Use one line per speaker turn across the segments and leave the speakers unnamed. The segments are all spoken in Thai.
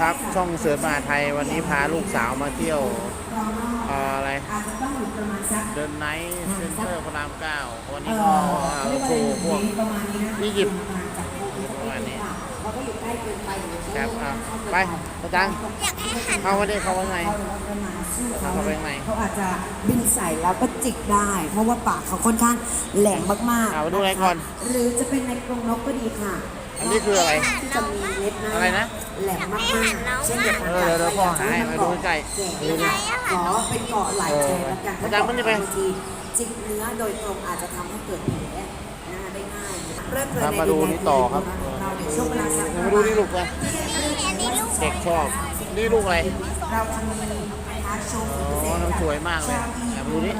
ครับ ช่องเสือมาไทยวันนี้พาลูกสาวมาเที่ยวเอ่ออะไร
อาจจะต้องอยู่ประมาณสัก
เดินไนท์เซ็นเตอร์พระรามเก้าวัน
เอ
นี้
อ
ก็เอาโชว์พวก
ประมาณนี้นะ
อียิปต์
จากพวกนี้
ประมาณนี้
เราก็อยู่ใกล้เกินไปอยู่
ครับอะไปกระจัง
อยากให้หัน
เข้ามาได้เข้ามาไง
เขาประมาณสู้เขา
เข้าไปข้างใน
เขาอาจจะบินใส่แล้วก็จิกได้ เพราะว่าปากเขาค่อนข้างแหลมมาก
เอาดูอะไรก่อน
หรือจะเป็นในกรงนกก็ดีค่ะ
อันนี้คืออะไร
ที่จะมีเล็บนะ
อะไรนะ
แหลมมากๆเช่นเดียวกัน
เออเดี๋ยวพ่อหาให้มาดูใกล้
ดูนะขอเป็นเกาะหลายแฉกแล้วกัน
เอออาจารย์มันจะไป
บางทีจิกเนื้อโดยตรงอาจจะทำให้เกิดแผลนะคะได้ง่ายเริ่มเลย
ครับมาดูนี่ต่อครับ
เราในช่วงเวลาสัก
มาดูนี่ลูกไป
อันนี้ลูก
เด็กชอบ นี่ลูกอะไร
เราจะมีนะคะโชว์
อ๋อน้ำสวยมากเลยอะมาดูนี่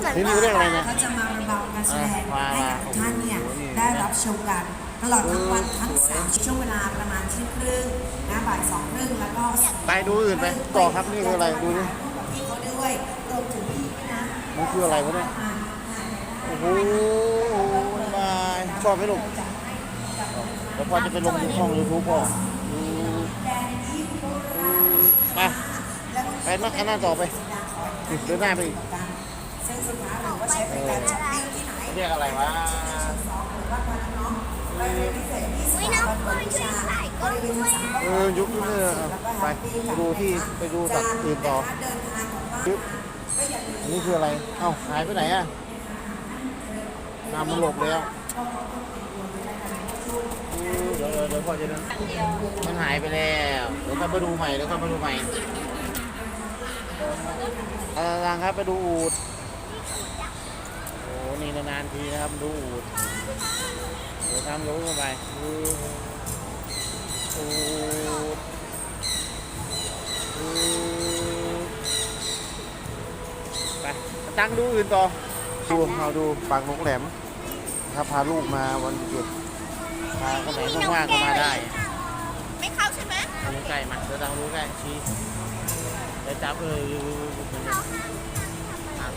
เหมือน
นี่นี่เรียกอะไรเนี่ย
ก็จะมาระบำการแสดง
อะ
ให้กับทุกท่านเนี่ย
โอ้โหนี่
ได้รับชมกัน ตลอดทั้งวันทั้ง
สวย
สามช่วงเวลาประมาณเที่ยงครึ่งนะบ่ายสองครึ่งแล้วก็
ไปดูอื่นไปต่อครับนี่คืออะไรดูนี่
กับพี่เขาด้วยรวมถึงพี่ด้วยนะ
มันคืออะไรวะเนี่ยโอ้โหบายชอบไหมลูกแล้วพ่อจะไปลงในช่องยูทูบพ่ออืมอืมไปไปนักอันหน้าต่อไปเดินหน้าไปอีก
ซึ่งสุดท้ายเราก็ใช้เป็นการช้อปปิ้งที่ไหน
เรียกอะไรวะ
วิน้องคนช่วยถ่ายก็ด้วยนะ
เออยุคนี้เลยไปไปดูที่ไปดูสัตว์อื่นต่อ
นทางของบ้าน
ยึบอันนี่คืออะไร เอ้าหายไปไหนอะนำมันหลบแล้วเดี๋ยวเดี๋ยวพ่อจะเดินมันหายไปแล้วเดี๋ยวก็มาดูใหม่เดี๋ยวก็มาดูใหม่เอาล่ะครับไปดูอูดโอ้นี่นานๆทีนะครับดูอูด เดี๋ยวทำรู้เข้าไปอูดอูดอูดไปตั้งดูอื่นต่อ ดูเอาดูปากนกแหลมนะครับพาลูกมาวันหยุดพาคนไหนว่างๆก็มาได้
ไม่เข้าใช่ไหม
ดูใกล้มาเดี๋ยวตั้งดูใกล้ชี้เดี๋ยวจับเอออยู่มันจะอะ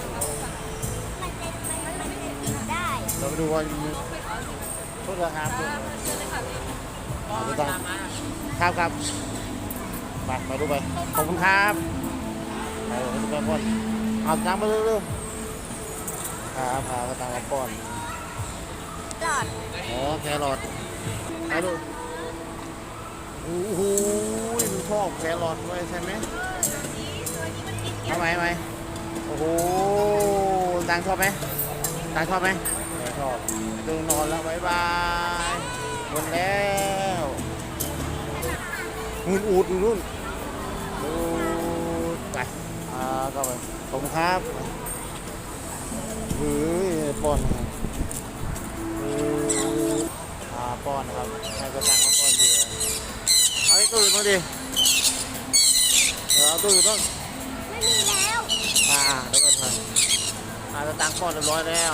มันเป็นมันมันเป็นติดได้
เราไปดูว่ามีโทษนะครับเอาไปตั้งครับครับไปมาดูไปขอบคุณครับไปดูไปก่อนเอาตั้งมาเร็วๆพาพาไปตั้งมาป้อน
หลอด
อ๋อแครอทไปดูโอ้โหมันชอบแครอทไว้ยใช่ไหมทำไมทำไมโอ้โหตังชอบไหมตังชอบไหมไม่ชอบ ดูนอนแล้วบายบายหมดแล้วนู่นอูดอยู่นู่นอูดไปอ่าก็ไปขอบคุณครับเฮ้ยป้อนนะครับคืออ่าป้อนครับให้กระตังมาป้อนเดียวเอาไอ้ตัวอื่นมาดิเดี๋ยวเอาตัวอื่นบ้าง
ไม่มีแล้ว
อ่าเดี๋ยวก่อนไปอ่ากระตังป้อนเรียบร้อยแล้ว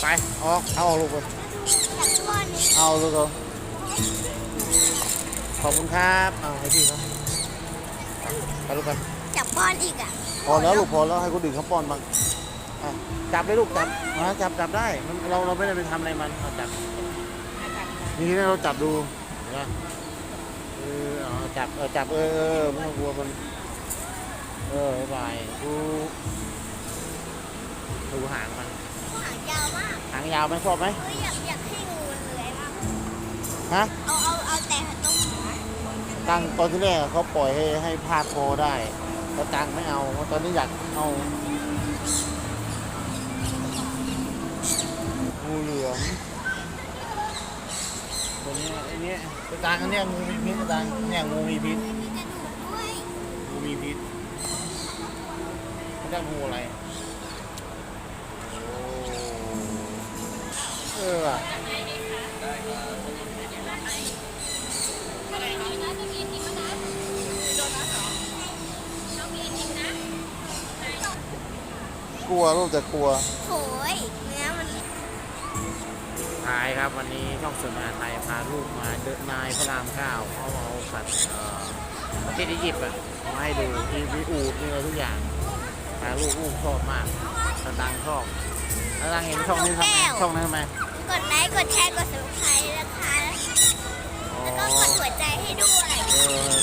ไป ออก เอาออกลูกไป
จากก้อนนี้
เอาลูกเอาขอบคุณครับ เอาให้พี่เขาไปลูกกัน
จับก้อนอีกอะ
พอแล้วลูกพอแล้วให้คนอื่นเขาป้อนบ้างอะจับเลยลูกจับอ่าจับจับได้มันเราเราไม่ได้ไปทำอะไรมันเอาจับนี่นี่เราจับดูเห็นไหมเออเอาจับเออจับเออเออไม่ต้องกลัวมันเออบ๊ายบายดูดูหางมัน
หางยาวมาก
หางยาวไหมชอบไหม
เฮ้ยอยากอยากให้งูมันเลื้อยมาก
ฮะ
เอาเอาเอาแต่ตรงหัว
ตั้งตอนที่แรกเขาปล่อยให้ให้พาดคอได้แต่ตังไม่เอาเพราะตอนนี้อยากเอางูเหลือมตัวนี้ไอ้เนี้ยตัวตังอันเนี้ยงูมีพิษตัวตังเนี่ยงูมีพิษ
มีกระดูกด้วย
งูมีพิษไม่ได้งูอะไร ออว่ะกลัวลูกจะกลัว
โถยเนื้อมัน
ท้ายครับวันนี้ช่องสวนมหาไทยพาลูกมาเดินนายพระรามเก้าเขาเอาสัตว์เอ่อประเทศอียิปต์อะมาให้ดูมีมีอูดมีอะไรทุกอย่างพาลูกลูกชอบมากสตังค์ชอบสตังค์เห็นช่องนี้ทำไมช่องนั้นทำไม
กดไลค์ กดแชร์ กด subscribe นะคะ
อ๋อ
แล้วก็กดหัวใจ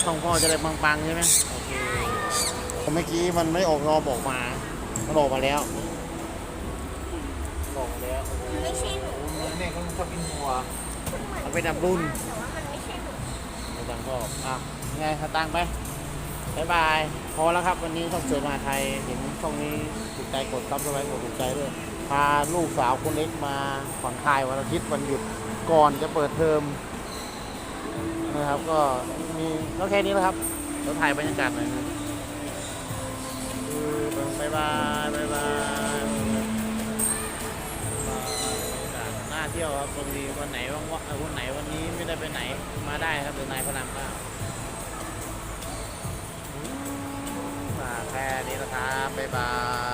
ช่องพ่อจะได้ปังๆใช่ไหมโอเคเมื่อกี้มันไม่ออกรอบออกมา มันออกมาแล้วออกมาแล้วโอ้โห
ไม่ใช่หนู
เนี่ยเขาชอบกินหัว
มันเหมือน
มันเป็นดับรุ่น
แต่ว่ามันไม่ใช่หนู
ไม่ตังก็อะยังไงสตังค์ไปบายบายพ อแล้วครับ วันนี้ต้องเจอมาไทยเห็นช่องนี้ถูกใจกดซับสไครต์กดถูกใจด้วยพาลูกสาวคนเล็กมาผ่อนคลายวันอาทิตย์วันหยุดก่อนจะเปิดเทอมนะครับ ก็มีก็แค่นี้แหละครับเดี๋ยวถ่ายบรรยากาศหน่อยนึงคือบายบายบายบายน่าเที่ยวครับตรงนี้วันไหนว่างวันไหนวันนี้ไม่ได้ไปไหนมาได้ครับเดี๋ยวนายพระรามเก้ แค่นี้นะครับบ๊ายบาย